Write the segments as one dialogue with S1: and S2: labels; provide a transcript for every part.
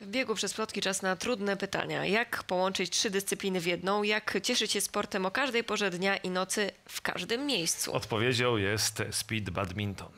S1: W biegu przez plotki czas na trudne pytania. Jak połączyć trzy dyscypliny w jedną? Jak cieszyć się sportem o każdej porze dnia i nocy w każdym miejscu?
S2: Odpowiedzią jest speed badminton.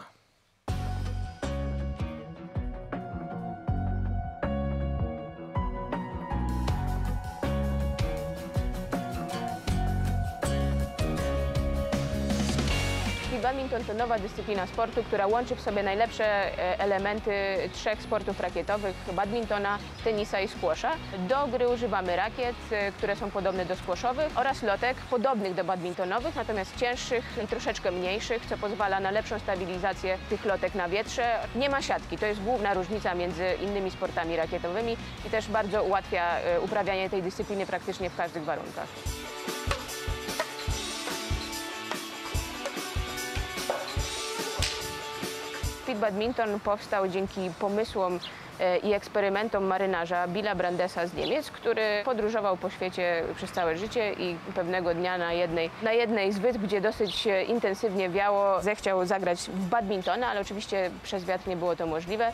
S3: Badminton to nowa dyscyplina sportu, która łączy w sobie najlepsze e, elementy trzech sportów rakietowych, badmintona, tenisa i squasha. Do gry używamy rakiet, e, które są podobne do squashowych oraz lotek podobnych do badmintonowych, natomiast cięższych i troszeczkę mniejszych, co pozwala na lepszą stabilizację tych lotek na wietrze. Nie ma siatki, to jest główna różnica między innymi sportami rakietowymi i też bardzo ułatwia e, uprawianie tej dyscypliny praktycznie w każdych warunkach. Speed badminton powstał dzięki pomysłom e, i eksperymentom marynarza Billa Brandesa z Niemiec, który podróżował po świecie przez całe życie i pewnego dnia na jednej, na jednej z wysp, gdzie dosyć e, intensywnie wiało, zechciał zagrać w badmintona, ale oczywiście przez wiatr nie było to możliwe.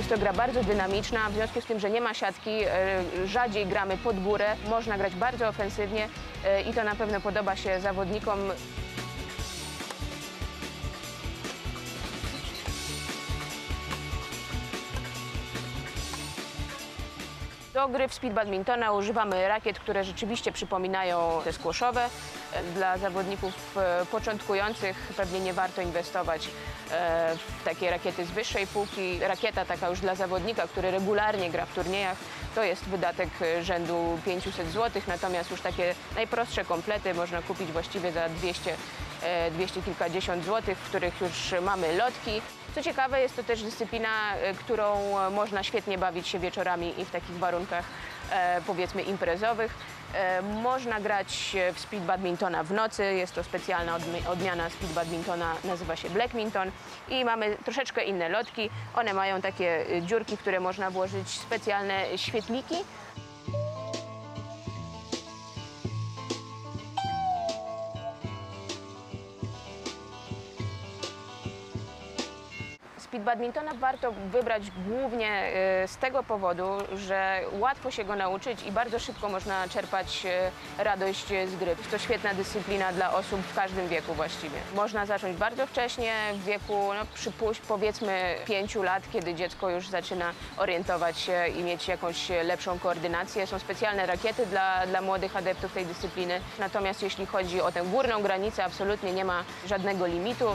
S3: Jest to gra bardzo dynamiczna, w związku z tym, że nie ma siatki, e, rzadziej gramy pod górę, można grać bardzo ofensywnie e, i to na pewno podoba się zawodnikom. Do gry w speed badmintona używamy rakiet, które rzeczywiście przypominają te squashowe. E, Dla zawodników e, początkujących pewnie nie warto inwestować e, w takie rakiety z wyższej półki. Rakieta taka już dla zawodnika, który regularnie gra w turniejach, to jest wydatek e, rzędu 500 zł, natomiast już takie najprostsze komplety można kupić właściwie za 200, e, 200 kilkadziesiąt złotych, w których już mamy lotki. Co ciekawe, jest to też dyscyplina, e, którą e, można świetnie bawić się wieczorami i w takich warunkach e, powiedzmy imprezowych. E, Można grać e, w speed badmintona w nocy, jest to specjalna odmi- odmiana speed badmintona, nazywa się blackminton i mamy troszeczkę inne lotki. One mają takie e, dziurki, w które można włożyć specjalne świetliki. Speed badmintona warto wybrać głównie e, z tego powodu, że łatwo się go nauczyć i bardzo szybko można czerpać e, radość e, z gry. To świetna dyscyplina dla osób w każdym wieku właściwie. Można zacząć bardzo wcześnie, w wieku no, przypuść powiedzmy 5 lat, kiedy dziecko już zaczyna orientować się i mieć jakąś lepszą koordynację. Są specjalne rakiety dla, dla młodych adeptów tej dyscypliny. Natomiast jeśli chodzi o tę górną granicę, absolutnie nie ma żadnego limitu.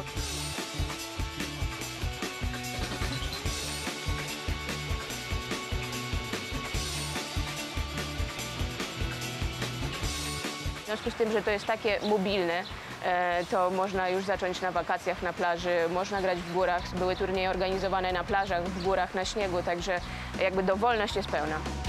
S3: Związku z tym, że to jest takie mobilne, e, to można już zacząć na wakacjach na plaży, można grać w górach. Były turnieje organizowane na plażach, w górach, na śniegu, także jakby dowolność jest pełna.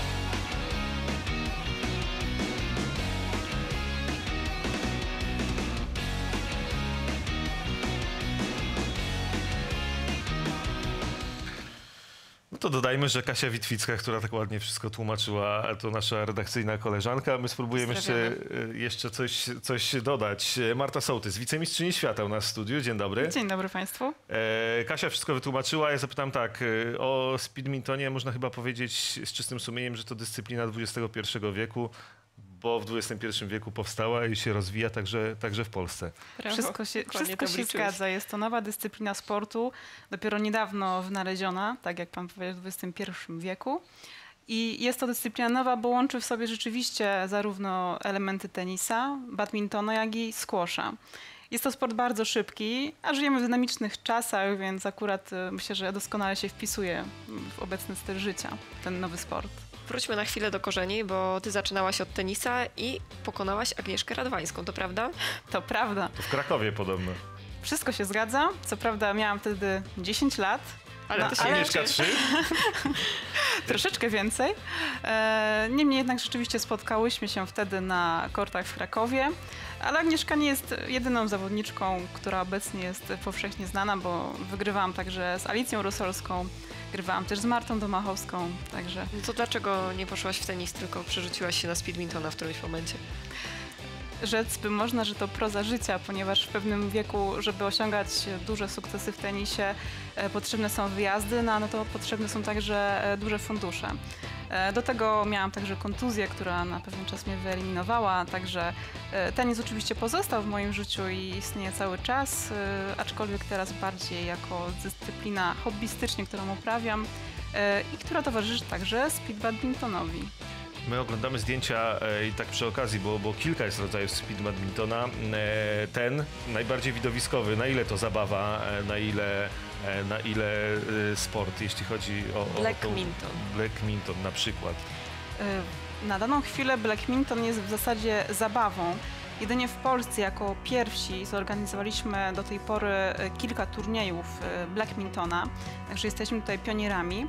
S2: To dodajmy, że Kasia Witwicka, która tak ładnie wszystko tłumaczyła, to nasza redakcyjna koleżanka. My spróbujemy jeszcze, e, jeszcze coś, coś dodać. E, Marta Sołtys, wicemistrzyni świata u nas w studiu. Dzień dobry.
S4: Dzień dobry Państwu.
S2: E, Kasia wszystko wytłumaczyła. Ja zapytam tak, o speedmintonie można chyba powiedzieć z czystym sumieniem, że to dyscyplina XXI wieku, bo w XXI wieku powstała i się rozwija także, także w Polsce.
S4: Wszystko się, wszystko się zgadza. Jest to nowa dyscyplina sportu, dopiero niedawno wynaleziona, tak jak Pan powiedział, w XXI wieku. I jest to dyscyplina nowa, bo łączy w sobie rzeczywiście zarówno elementy tenisa, badmintona, jak i squasha. Jest to sport bardzo szybki, a żyjemy w dynamicznych czasach, więc akurat y, myślę, że doskonale się wpisuje w obecny styl życia, ten nowy sport.
S1: Wróćmy na chwilę do korzeni, bo ty zaczynałaś od tenisa i pokonałaś Agnieszkę Radwańską, to prawda?
S4: To prawda.
S2: To w Krakowie podobno.
S4: Wszystko się zgadza. Co prawda miałam wtedy 10 lat.
S1: Ale
S4: No,
S1: to się
S4: ale-
S2: Agnieszka 3?
S4: Troszeczkę więcej. E, Niemniej jednak rzeczywiście spotkałyśmy się wtedy na kortach w Krakowie. Ale Agnieszka nie jest jedyną zawodniczką, która obecnie jest powszechnie znana, bo wygrywałam także z Alicją Rosolską, grywałam też z Martą Domachowską, także
S1: No to dlaczego nie poszłaś w tenis, tylko przerzuciłaś się na speedmintona w którymś momencie?
S4: rzec by można, że to proza życia, ponieważ w pewnym wieku, żeby osiągać duże sukcesy w tenisie, e, potrzebne są wyjazdy, no, no to potrzebne są także e, duże fundusze. E, Do tego miałam także kontuzję, która na pewien czas mnie wyeliminowała, także e, tenis oczywiście pozostał w moim życiu i istnieje cały czas, e, aczkolwiek teraz bardziej jako dyscyplina hobbystycznie, którą uprawiam i która towarzyszy także speed badmintonowi.
S2: My oglądamy zdjęcia i tak przy okazji, bo, bo kilka jest rodzajów speed badmintona. Ten najbardziej widowiskowy, na ile to zabawa, na ile, na ile e, sport, jeśli chodzi o, o tą-
S1: Blackminton.
S2: Blackminton na przykład.
S4: Y, Na daną chwilę Blackminton jest w zasadzie zabawą. Jedynie w Polsce jako pierwsi zorganizowaliśmy do tej pory kilka turniejów Blackmintona, także jesteśmy tutaj pionierami.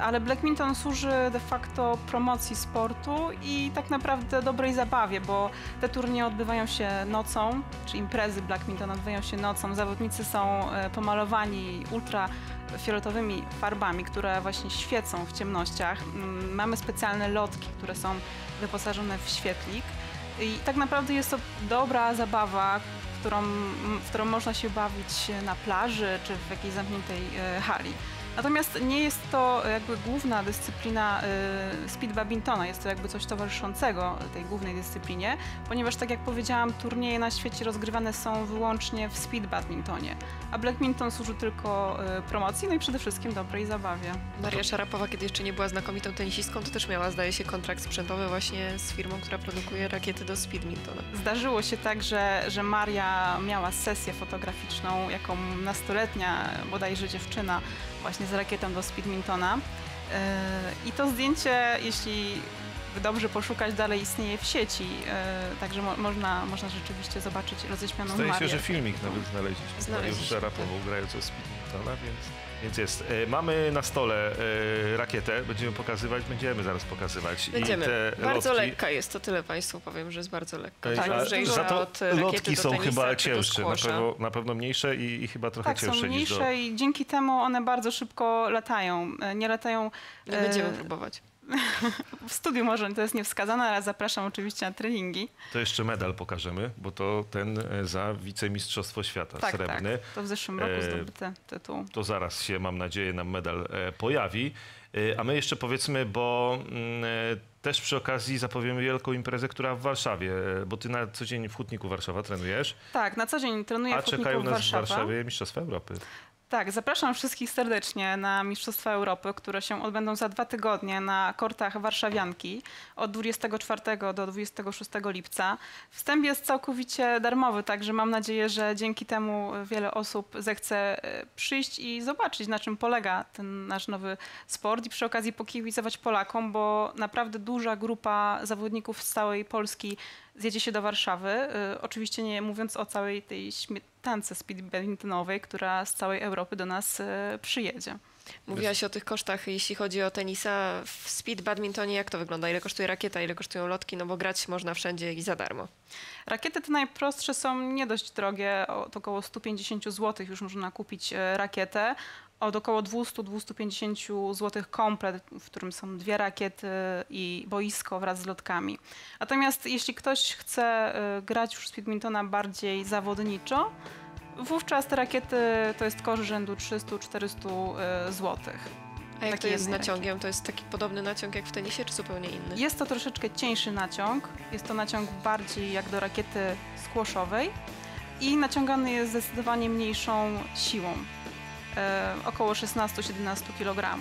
S4: Ale Blackminton służy de facto promocji sportu i tak naprawdę dobrej zabawie, bo te turnieje odbywają się nocą, czy imprezy Blackminton odbywają się nocą. Zawodnicy są e, pomalowani ultra fioletowymi farbami, które właśnie świecą w ciemnościach. Mm, Mamy specjalne lotki, które są wyposażone w świetlik. I tak naprawdę jest to dobra zabawa, którą, w którą można się bawić na plaży czy w jakiejś zamkniętej e, hali. Natomiast nie jest to jakby główna dyscyplina y, speed badmintona, jest to jakby coś towarzyszącego tej głównej dyscyplinie, ponieważ tak jak powiedziałam, turnieje na świecie rozgrywane są wyłącznie w speed badmintonie, a blackminton służy tylko y, promocji, no i przede wszystkim dobrej zabawie.
S1: Maria Szarapowa, kiedy jeszcze nie była znakomitą tenisistką, to też miała, zdaje się, kontrakt sprzętowy właśnie z firmą, która produkuje rakiety do speedmintona.
S4: Zdarzyło się tak, że, że Maria miała sesję fotograficzną jako nastoletnia bodajże dziewczyna właśnie z rakietą do speedmintona. Yy, I to zdjęcie, jeśli dobrze poszukać, dalej istnieje w sieci, yy, także mo- można, można rzeczywiście zobaczyć roześmianą
S2: Zdaje się,
S4: Marię.
S2: że filmik nawet znaleźliśmy.
S1: Znaleźliśmy,
S2: Mariusz Szarapową grającą speedmintona, więc, więc jest. E, Mamy na stole e, rakietę, będziemy pokazywać, będziemy zaraz pokazywać.
S1: Będziemy.
S2: I te
S1: Bardzo
S2: lotki,
S1: lekka jest, to tyle Państwu powiem, że jest bardzo lekka.
S2: e,
S4: Tak,
S1: lżejsza
S2: za to
S1: od
S2: lotki
S1: do
S2: są
S1: tenisa
S2: chyba
S1: do
S2: cięższe, na pewno, na pewno mniejsze i, i chyba trochę
S4: Tak, są
S2: cięższe niż do...
S4: mniejsze i dzięki temu one bardzo szybko latają. Nie latają
S1: Nie
S4: e,
S1: będziemy próbować.
S4: W studiu może, to jest niewskazane, ale zapraszam oczywiście na treningi.
S2: To jeszcze medal pokażemy, bo to ten e, za wicemistrzostwo świata
S4: Tak,
S2: srebrny.
S4: tak, to w zeszłym roku
S2: E,
S4: zdobyty tytuł.
S2: To zaraz się, mam nadzieję, nam medal e, pojawi. A my jeszcze powiedzmy, bo mm, też przy okazji zapowiemy wielką imprezę, która w Warszawie, bo ty na co dzień w Hutniku Warszawa trenujesz,
S4: Tak, na co dzień trenuję
S2: a
S4: w Hutniku
S2: czekają nas w
S4: Warszawa.
S2: Warszawie Mistrzostwa Europy.
S4: Tak, zapraszam wszystkich serdecznie na Mistrzostwa Europy, które się odbędą za dwa tygodnie na kortach Warszawianki od 24 do 26 lipca. Wstęp jest całkowicie darmowy, także mam nadzieję, że dzięki temu wiele osób zechce e, przyjść i zobaczyć, na czym polega ten nasz nowy sport i przy okazji pokibicować Polakom, bo naprawdę duża grupa zawodników z całej Polski zjedzie się do Warszawy. Y, Oczywiście nie mówiąc o całej tej śmietance speed badmintonowej, która z całej Europy do nas y, przyjedzie.
S1: Mówiłaś o tych kosztach, jeśli chodzi o tenisa. W speed badmintonie jak to wygląda? Ile kosztuje rakieta, ile kosztują lotki? No bo grać można wszędzie i za darmo.
S4: Rakiety te najprostsze są nie dość drogie, od około 150 zł już można kupić e, rakietę. Od około 200-250 zł komplet, w którym są dwie rakiety i boisko wraz z lotkami. Natomiast jeśli ktoś chce e, grać już z badmintona bardziej zawodniczo, wówczas te rakiety to jest koszt rzędu 300-400 zł.
S1: A jak
S4: Taki
S1: to jest z naciągiem? To jest taki podobny naciąg jak w tenisie, czy zupełnie inny?
S4: Jest to troszeczkę cieńszy naciąg. Jest to naciąg bardziej jak do rakiety squashowej i naciągany jest zdecydowanie mniejszą siłą. E, około 16-17 kg,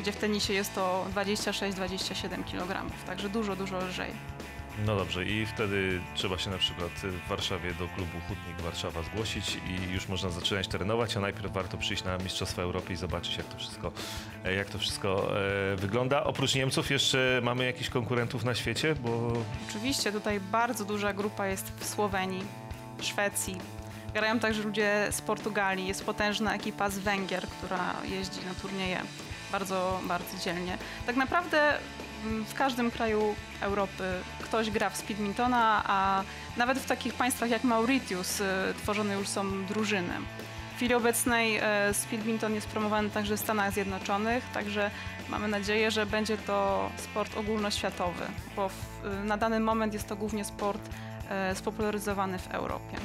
S4: gdzie w tenisie jest to 26-27 kg, także dużo, dużo lżej.
S2: No dobrze, i wtedy trzeba się na przykład w Warszawie do klubu Hutnik Warszawa zgłosić i już można zaczynać trenować, a najpierw warto przyjść na Mistrzostwa Europy i zobaczyć, jak to wszystko, e, jak to wszystko e, wygląda. Oprócz Niemców jeszcze mamy jakichś konkurentów na świecie, bo
S4: Oczywiście tutaj bardzo duża grupa jest w Słowenii, Szwecji. Grają także ludzie z Portugalii, jest potężna ekipa z Węgier, która jeździ na turnieje bardzo, bardzo dzielnie. Tak naprawdę mm, w każdym kraju Europy ktoś gra w speedmintona, a nawet w takich państwach jak Mauritius y, tworzone już są drużyny. W chwili obecnej e, speedminton jest promowany także w Stanach Zjednoczonych, także mamy nadzieję, że będzie to sport ogólnoświatowy, bo y, na dany moment jest to głównie sport spopularyzowany w Europie.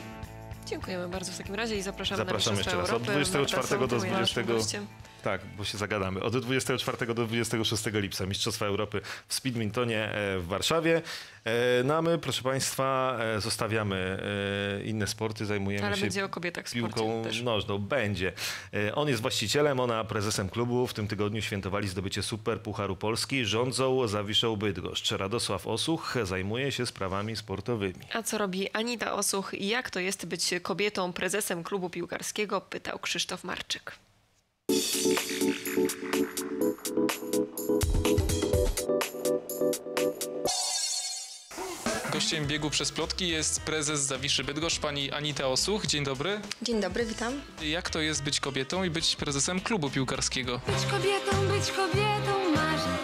S1: Dziękujemy bardzo w takim razie i zapraszamy
S2: Zapraszamy
S1: na
S2: jeszcze
S1: Mistrzostwa
S2: raz. Od
S1: Europy.
S2: 24
S1: Marta
S2: do
S1: Sołtyn, naszym
S2: 20. Tak, bo się zagadamy. Od 24 do 26 lipca Mistrzostwa Europy w Speedmintonie e, w Warszawie. E, No a my, proszę Państwa, e, zostawiamy inne sporty, zajmujemy
S1: Ale
S2: się
S1: będzie o kobietach
S2: piłką
S1: też.
S2: nożną. Będzie. On jest właścicielem, ona prezesem klubu. W tym tygodniu świętowali zdobycie Super Pucharu Polski. Rządzą Zawiszą Bydgoszcz. Radosław Osuch zajmuje się sprawami sportowymi.
S1: A co robi Anita Osuch i jak to jest być kobietą prezesem klubu piłkarskiego? Pytał Krzysztof Marczyk.
S5: Gościem biegu przez plotki jest prezes Zawiszy Bydgoszcz, pani Anita Osuch. Dzień dobry.
S6: Dzień dobry, witam.
S5: Jak to jest być kobietą i być prezesem klubu piłkarskiego?
S7: Być kobietą, być kobietą marzę,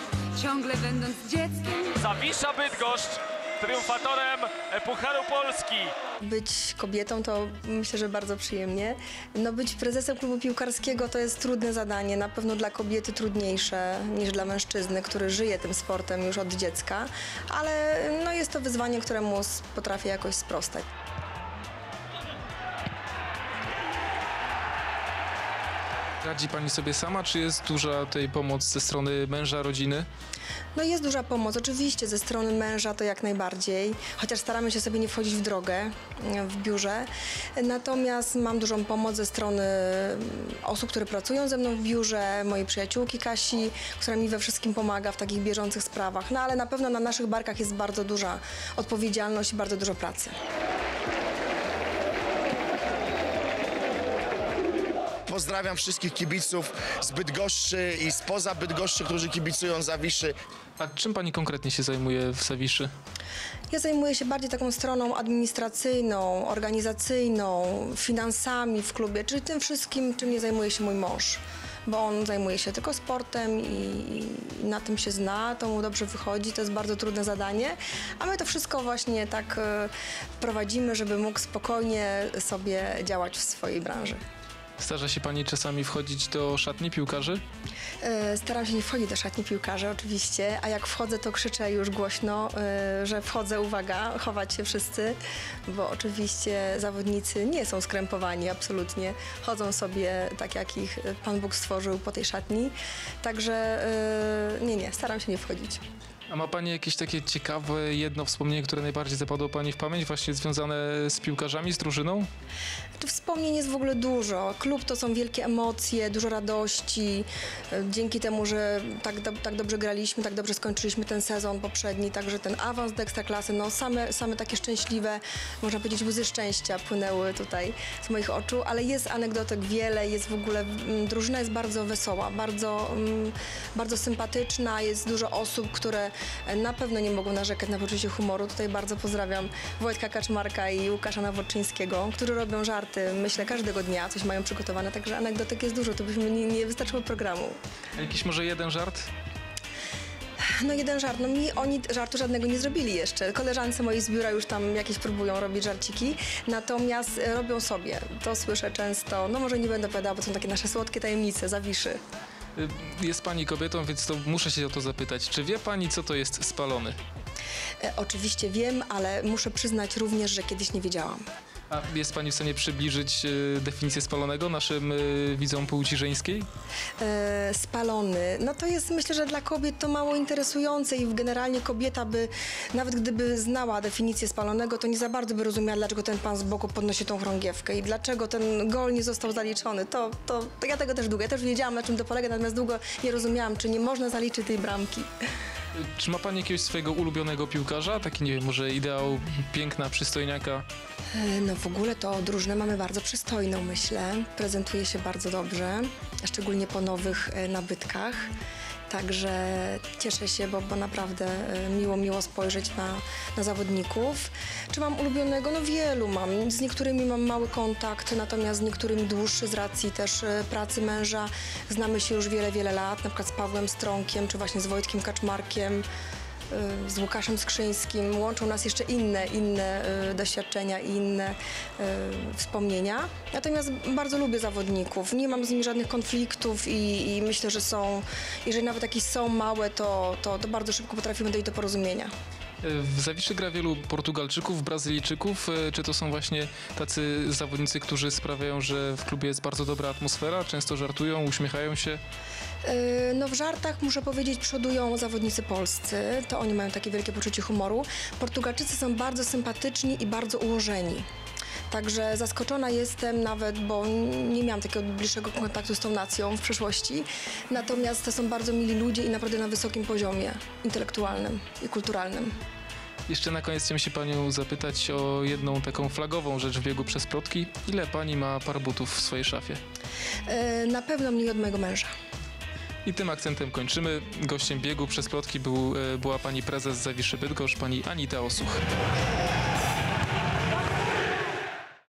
S7: ciągle będąc dzieckiem.
S8: Zawisza Bydgoszcz triumfatorem Pucharu Polski.
S6: Być kobietą to myślę, że bardzo przyjemnie. No być prezesem klubu piłkarskiego to jest trudne zadanie, na pewno dla kobiety trudniejsze niż dla mężczyzny, który żyje tym sportem już od dziecka, ale no jest to wyzwanie, któremu potrafię jakoś sprostać.
S5: Radzi pani sobie sama, czy jest duża tej pomoc ze strony męża, rodziny?
S6: No jest duża pomoc, oczywiście ze strony męża to jak najbardziej, chociaż staramy się sobie nie wchodzić w drogę e, w biurze. Natomiast mam dużą pomoc ze strony mm, osób, które pracują ze mną w biurze, mojej przyjaciółki Kasi, która mi we wszystkim pomaga w takich bieżących sprawach. No ale na pewno na naszych barkach jest bardzo duża odpowiedzialność i bardzo dużo pracy.
S9: Pozdrawiam wszystkich kibiców z Bydgoszczy i spoza Bydgoszczy, którzy kibicują Zawiszy.
S5: A czym pani konkretnie się zajmuje w Zawiszy?
S6: Ja zajmuję się bardziej taką stroną administracyjną, organizacyjną, finansami w klubie, czyli tym wszystkim, czym nie zajmuje się mój mąż. Bo on zajmuje się tylko sportem i, na tym się zna, to mu dobrze wychodzi, to jest bardzo trudne zadanie, a my to wszystko właśnie tak e, prowadzimy, żeby mógł spokojnie sobie działać w swojej branży.
S5: Zdarza się pani czasami wchodzić do szatni piłkarzy?
S6: E, Staram się nie wchodzić do szatni piłkarzy oczywiście, a jak wchodzę to krzyczę już głośno, e, że wchodzę, uwaga, chować się wszyscy, bo oczywiście zawodnicy nie są skrępowani absolutnie, chodzą sobie tak jak ich Pan Bóg stworzył po tej szatni, także e, nie, nie, staram się nie wchodzić.
S5: A ma pani jakieś takie ciekawe jedno wspomnienie, które najbardziej zapadło pani w pamięć, właśnie związane z piłkarzami, z drużyną?
S6: Czy wspomnień jest w ogóle dużo. Klub to są wielkie emocje, dużo radości. E, Dzięki temu, że tak, do, tak dobrze graliśmy, tak dobrze skończyliśmy ten sezon poprzedni, także ten awans do ekstraklasy, no same, same takie szczęśliwe, można powiedzieć łzy szczęścia płynęły tutaj z moich oczu, ale jest anegdotek wiele, jest w ogóle, mm, drużyna jest bardzo wesoła, bardzo, mm, bardzo sympatyczna, jest dużo osób, które na pewno nie mogą narzekać na poczucie humoru. Tutaj bardzo pozdrawiam Wojtka Kaczmarka i Łukasza Nawodczyńskiego, którzy robią żarty, myślę, każdego dnia coś mają przygotowane, także anegdotek jest dużo, to byśmy nie, nie wystarczyło programu.
S5: A jakiś może jeden żart?
S6: No jeden żart, no mi oni żartu żadnego nie zrobili jeszcze. Koleżance mojej z biura już tam jakieś próbują robić żarciki, natomiast e, robią sobie. To słyszę często, no może nie będę opowiadała, bo to są takie nasze słodkie tajemnice, zawiszy.
S5: Y, Jest pani kobietą, więc to muszę się o to zapytać. Czy wie pani, co to jest spalony?
S6: E, oczywiście wiem, ale muszę przyznać również, że kiedyś nie wiedziałam.
S5: A jest pani w stanie przybliżyć y, definicję spalonego naszym y, widzom płci żeńskiej?
S6: e, spalony. No to jest myślę, że dla kobiet to mało interesujące i generalnie kobieta by, nawet gdyby znała definicję spalonego, to nie za bardzo by rozumiała, dlaczego ten pan z boku podnosi tą chorągiewkę i dlaczego ten gol nie został zaliczony. To, to, to ja tego też długo, ja też wiedziałam na czym to polega, natomiast długo nie rozumiałam, czy nie można zaliczyć tej bramki.
S5: Czy ma pani jakiegoś swojego ulubionego piłkarza? Taki, nie wiem, może ideał piękna, przystojniaka?
S6: E, No w ogóle to drużynę mamy bardzo przystojną, myślę. Prezentuje się bardzo dobrze, szczególnie po nowych e, nabytkach. Także cieszę się, bo, bo naprawdę e, miło, miło spojrzeć na, na zawodników. Czy mam ulubionego? No wielu mam. Z niektórymi mam mały kontakt, natomiast z niektórymi dłuższy z racji też e, pracy męża. Znamy się już wiele, wiele lat, na przykład z Pawłem Strąkiem, czy właśnie z Wojtkiem Kaczmarkiem z Łukaszem Skrzyńskim. Łączą nas jeszcze inne, inne y, doświadczenia i inne y, wspomnienia. Natomiast bardzo lubię zawodników. Nie mam z nimi żadnych konfliktów i, i myślę, że są, jeżeli nawet jakieś są małe, to, to, to bardzo szybko potrafimy dojść do porozumienia.
S5: W Zawiszy gra wielu Portugalczyków, Brazylijczyków. Czy to są właśnie tacy zawodnicy, którzy sprawiają, że w klubie jest bardzo dobra atmosfera? Często żartują, uśmiechają się?
S6: Yy, No w żartach muszę powiedzieć przodują zawodnicy polscy, to oni mają takie wielkie poczucie humoru. Portugalczycy są bardzo sympatyczni i bardzo ułożeni. Także zaskoczona jestem nawet, bo nie miałam takiego bliższego kontaktu z tą nacją w przeszłości. Natomiast to są bardzo mili ludzie i naprawdę na wysokim poziomie intelektualnym i kulturalnym.
S5: Jeszcze na koniec chciałem się panią zapytać o jedną taką flagową rzecz w biegu przez plotki. Ile pani ma par butów w swojej szafie?
S6: Yy, Na pewno mniej od mojego męża.
S5: I tym akcentem kończymy. Gościem biegu przez plotki był, e, była pani prezes Zawiszy Bydgoszcz, pani Anita Osuch.